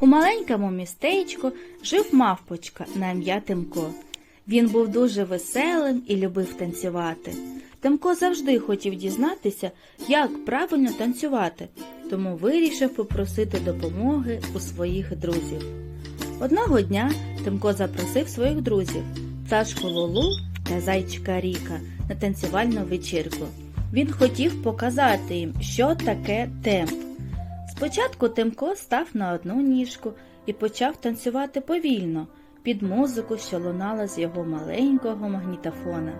У маленькому містечку жив мавпочка на ім'я Тимко. Він був дуже веселим і любив танцювати. Тимко завжди хотів дізнатися, як правильно танцювати, тому вирішив попросити допомоги у своїх друзів. Одного дня Тимко запросив своїх друзів пташку Лолу та зайчика Ріка на танцювальну вечірку. Він хотів показати їм, що таке темп. Спочатку Тимко став на одну ніжку і почав танцювати повільно під музику, що лунала з його маленького магнітофона.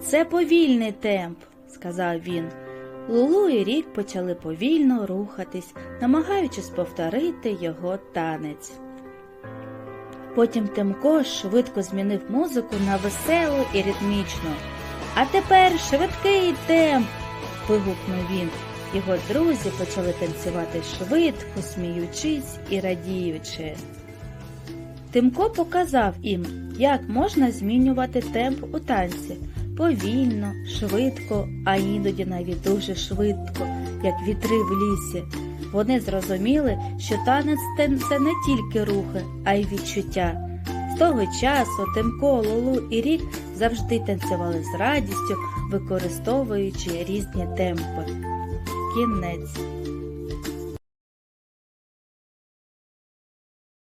Це повільний темп, сказав він. Лулу і Рік почали повільно рухатись, намагаючись повторити його танець. Потім Тимко швидко змінив музику на веселу і ритмічну. А тепер швидкий темп. вигукнув він. Його друзі почали танцювати швидко, сміючись і радіючи. Тимко показав їм, як можна змінювати темп у танці повільно, швидко, а іноді навіть дуже швидко, як вітри в лісі. Вони зрозуміли, що танець це не тільки рухи, а й відчуття. З того часу Тимко, Лолу і Рік завжди танцювали з радістю, використовуючи різні темпи. Кінець.